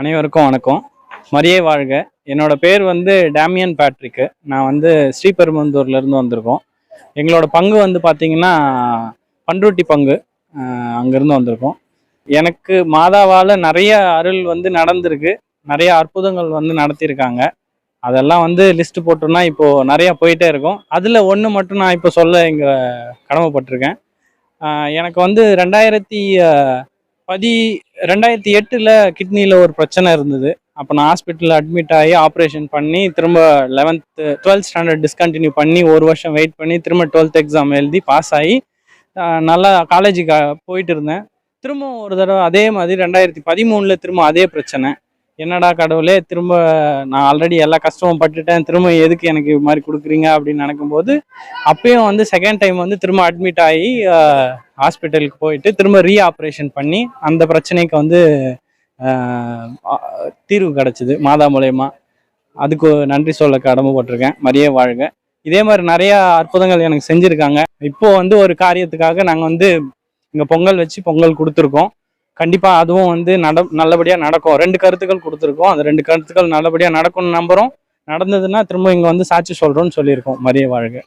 அனைவருக்கும் வணக்கம். மரியே வாழ்க. என்னோட பேர் வந்து டேமியன் பேட்ரிக்கு நான் வந்து ஸ்ரீபெரும்புந்தூர்லேருந்து வந்திருக்கோம். எங்களோட பங்கு வந்து பார்த்திங்கன்னா பண்ருட்டி பங்கு அங்கேருந்து வந்திருக்கோம். எனக்கு மாதாவால் நிறைய அருள் வந்து நடந்திருக்கு. நிறைய அற்புதங்கள் வந்து நடத்தியிருக்காங்க. அதெல்லாம் வந்து லிஸ்ட் போட்டோம்னா இப்போது நிறையா போயிட்டே இருக்கும். அதில் ஒன்று மட்டும் நான் இப்போ சொல்ல இங்கே கடமைப்பட்டிருக்கேன். எனக்கு வந்து ரெண்டாயிரத்தி பதி ரெண்டாயிரத்தி எட்டில் கிட்னியில் ஒரு பிரச்சனை இருந்தது. அப்போ நான் ஹாஸ்பிட்டலில் அட்மிட் ஆகி ஆப்ரேஷன் பண்ணி திரும்ப லெவன்த்து டுவெல்த் ஸ்டாண்டர்ட் டிஸ்கண்டினியூ பண்ணி ஒரு வருஷம் வெயிட் பண்ணி திரும்ப டுவெல்த் எக்ஸாம் எழுதி பாஸ் ஆகி நல்லா காலேஜுக்கு போயிட்டு இருந்தேன். திரும்ப ஒரு தடவை அதே மாதிரி ரெண்டாயிரத்தி பதிமூணில் திரும்ப அதே பிரச்சனை. என்னடா கடவுளே திரும்ப நான் ஆல்ரெடி எல்லா கஷ்டமும் பட்டுட்டேன் திரும்ப எதுக்கு எனக்கு இது மாதிரி கொடுக்குறீங்க அப்படின்னு நினைக்கும்போது அப்பயும் வந்து செகண்ட் டைம் வந்து திரும்ப அட்மிட் ஆகி ஹாஸ்பிட்டலுக்கு போயிட்டு திரும்ப ரீ ஆப்ரேஷன் பண்ணி அந்த பிரச்சனைக்கு வந்து தீர்வு கிடச்சிது மாதா மூலயமா. அதுக்கு நன்றி சொல்ல கடமைப்பட்டிருக்கேன் மரியே வாழ்க. இதே மாதிரி நிறையா அற்புதங்கள் எனக்கு செஞ்சுருக்காங்க. இப்போ வந்து ஒரு காரியத்துக்காக நாங்கள் வந்து இங்கே பொங்கல் வச்சு பொங்கல் கொடுத்துருக்கோம். கண்டிப்பாக அதுவும் வந்து நட நல்லபடியாக நடக்கும். ரெண்டு கருத்துக்கள் கொடுத்துருக்கோம். அந்த ரெண்டு கருத்துக்கள் நல்லபடியாக நடக்கும்னு நம்புகிறோம் நடந்ததுன்னா திரும்ப இங்கே வந்து சாட்சி சொல்கிறோன்னு சொல்லியிருக்கோம். மரிய வாழ்க.